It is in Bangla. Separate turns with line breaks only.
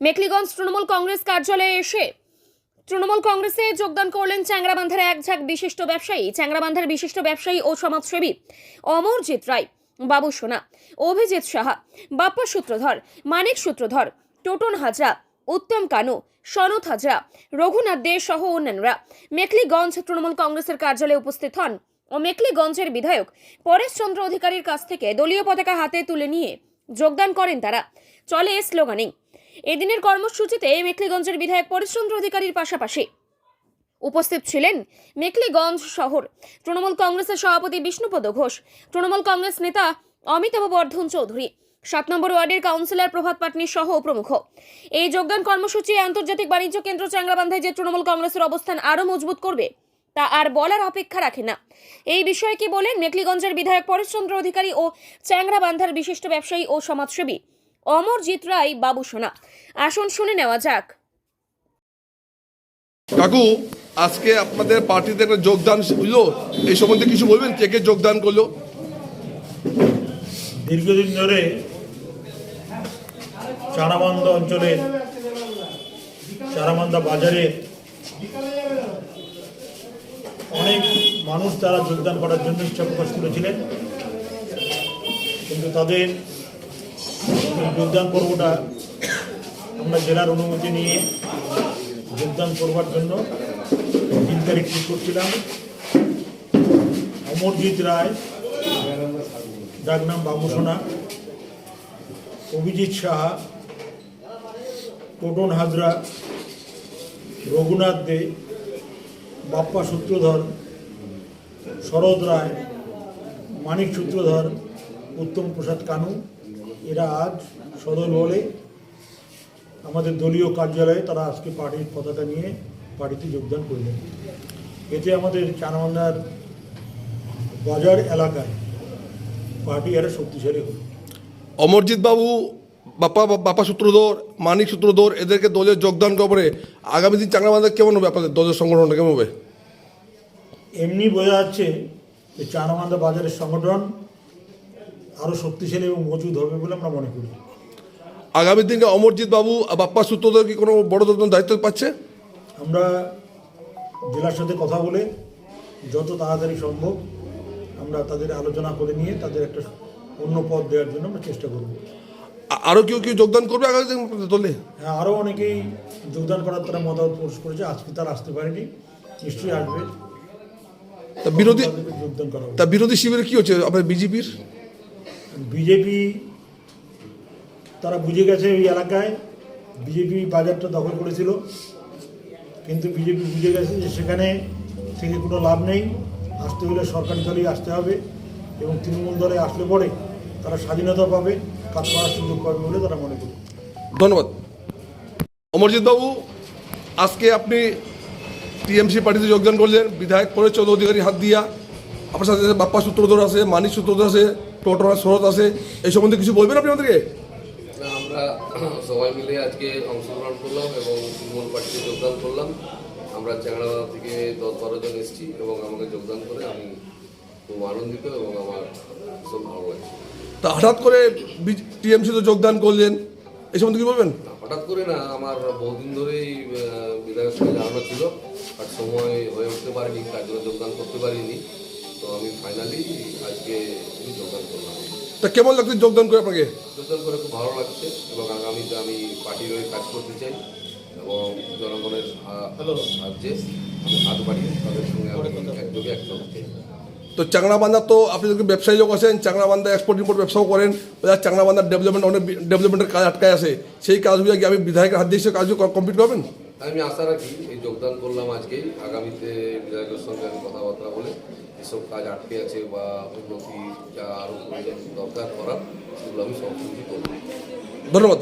মেখলিগঞ্জ তৃণমূল কংগ্রেস কার্যালয়ে এসে তৃণমূল কংগ্রেসে যোগদান করলেন চ্যাংরাবান্ধার এক ঝাঁক বিশিষ্ট ব্যবসায়ী। চ্যাংরাবান্ধার বিশিষ্ট ব্যবসায়ী ও সমাজসেবী অমরজিৎ রায়, বাবু সোনা, অভিজিৎ সাহা, বাপ্পা সূত্রধর, মানিক সূত্রধর, টোটন হাজরা, উত্তম কানু সনত হাজরা, রঘুনাথ দে সহ অন্যান্যরা মেকলিগঞ্জ তৃণমূল কংগ্রেসের কার্যালয়ে উপস্থিত হন ও মেকলিগঞ্জের বিধায়ক পরেশচন্দ্র অধিকারীর কাছ থেকে দলীয় পতাকা হাতে তুলে নিয়ে যোগদান করেন তারা। চলে স্লোগানিং এদিনের কর্মসূচিতে মেখলিগঞ্জের বিধায়ক পরেশচন্দ্র অধিকারীর পাশাপাশি উপস্থিত ছিলেন মেখলিগঞ্জ শহর তৃণমূল কংগ্রেসের সভাপতি বিষ্ণুপদ ঘোষ, তৃণমূল কংগ্রেস নেতা অমিতাভ বর্ধন চৌধুরী, সাত নম্বর ওয়ার্ডের কাউন্সিলর প্রভাত পাটনি সহ প্রমুখ। এই যোগদান কর্মসূচি আন্তর্জাতিক বাণিজ্য কেন্দ্র চ্যাংরাবান্ধায় যে তৃণমূল কংগ্রেসের অবস্থান আরও মজবুত করবে, তা আর বলার অপেক্ষা রাখে না। এই বিষয়ে কি বলেন মেখলিগঞ্জের বিধায়ক পরেশচন্দ্র অধিকারী ও চ্যাংরাবান্ধার বিশিষ্ট ব্যবসায়ী ও সমাজসেবী অমরজিৎ রায় বাবু সোনা আসুন শুনে নেওয়া যাক।
কাকু আজকে আপনাদের পার্টিতে একটা যোগদান হইল এই সম্বন্ধে কিছু বলবেন? কে কে যোগদান করল?
দীর্ঘদিন ধরে চারামান্দা অঞ্চলে চারামান্দা বাজারে অনেক মানুষ তারা যোগদান করার জন্য ইচ্ছা প্রকাশ করেছিলেন। কিন্তু তাদের যোগদান পর্বটা আমরা জেলার অনুমতি নিয়ে যোগদান করবার জন্য তিন তারিখ ঠিক করছিলাম। অমরজিৎ রায় ডাকনাম বাবু সোনা, অভিজিৎ সাহা, টোটন হাজরা, রঘুনাথ দে, বাপ্পা সূত্রধর, শরৎ রায়, মানিক সূত্রধর, উত্তম প্রসাদ কানু, এরা আজ সদল বলে আমাদের দলীয় কার্যালয়ে তারা আজকে পার্টির পতাকা নিয়ে পার্টিতে যোগদান করলেন। এতে আমাদের চানবান্ধার বাজার এলাকায় পার্টি আরও শক্তিশালী হলো।
অমরজিৎ বাবু বাপ্পা বাপ্পা সূত্রধর মানিক সূত্রধর এদেরকে দলে যোগদান করে আগামী দিন চাংরাবান্ধা কেমন হবে? আপনাদের দলের সংগঠনটা কেমন হবে?
এমনি বোঝা যাচ্ছে যে চানবান্ধা বাজারের সংগঠন আরও শক্তিশালী এবং মজুদ হবে বলে আমরা মনে করি।
আগামী দিনে অমরজিৎ বাবু বাপ্পা সূত্রধর কি কোনো বড় ধরনের দায়িত্ব পাচ্ছে?
আমরা জেলার সাথে কথা বলে যত তাড়াতাড়ি সম্ভব আমরা তাদের আলোচনা করে নিয়ে তাদের একটা অন্য পদ দেওয়ার জন্য আমরা চেষ্টা করব।
আরও কেউ কেউ যোগদান করবে আগামী দিন দলে?
হ্যাঁ আরও অনেকেই যোগদান করার তারা মতামত প্রকাশ করেছে। আজকে তারা আসতে পারেনি। নিশ্চয়ই আসবে।
তা বিরোধী
যোগদান করা
তা বিরোধী শিবিরে কি হচ্ছে আপনার বিজেপির?
বিজেপি তারা বুঝে গেছে ওই এলাকায় বিজেপি বাজারটা দখল করেছিল। কিন্তু বিজেপি বুঝে গেছে যে সেখানে থেকে কোনো লাভ নেই। আসতে হলে সরকারি দলেই আসতে হবে এবং তৃণমূল দলে আসলে পরে তারা স্বাধীনতা পাবে, কাজ করার সুযোগ পাবে বলে তারা মনে করে।
ধন্যবাদ। অমরজিৎ বাবু আজকে আপনি টিএমসি পার্টিতে যোগদান করলেন, বিধায়ক পরে চৌধুরী অধিকারী হাত দিয়া। আপনার সাথে বাপ্পা সূত্রধর আছে, মানিক সূত্রধর আছে টোটরা শরৎ আছে, এই সম্বন্ধে কিছু বলবেন আপনি আমাদেরকে?
আমরা সবাই মিলে আজকে অংশগ্রহণ করলাম এবং তৃণমূল পার্টিতে যোগদান করলাম। আমরা চ্যাংড়াবাদ থেকে দশ বারো জন এসেছি এবং আমাকে যোগদান করে আমি খুব আনন্দিত এবং আমার ভীষণ ভালো লাগছে।
তা হঠাৎ করে টিএমসিতে যোগদান করলেন এই সম্বন্ধে কি বলবেন?
হঠাৎ করে না আমার বহুদিন ধরেই বিধায়ক সঙ্গে জানানো ছিল আর সময় হয়ে উঠতে পারিনি তার জন্য যোগদান করতে পারিনি। তো আমি ফাইনালি আজকে যোগদান করলাম।
তা কেমন লাগছে যোগদান করে আপনাকে?
যোগদান করে খুব ভালো লাগছে এবং আগামীতে আমি পার্টির হয়ে কাজ করতে চাই এবং জনগণের সাহায্যে আমি হাত বাড়িয়ে তাদের সঙ্গে আমি একযোগে চাই
তো চাংড়াবান্ধা তো আপনি যদি ব্যবসায়ী লোক আছেন চাংড়াবান্ধা এক্সপোর্ট ইম্পোর্ট ব্যবসাও করেন ওদের চাংড়াবান্ধার ডেভেলপমেন্ট অনেক ডেভেলপমেন্টের কাজ আটকায় আছে সেই কাজগুলো কি আমি বিধায়কের হাত দিয়ে সে কাজও কমপ্লিট করবেন?
আমি আশা রাখি এই যোগদান করলাম আজকেই। আগামীতে বিধায়কের সঙ্গে আমি কথাবার্তা বলে এসব কাজ আটকে আছে বা উন্নতি যা আরও প্রয়োজন দরকার করার, সেগুলো আমি সব কিছু করব।
ধন্যবাদ।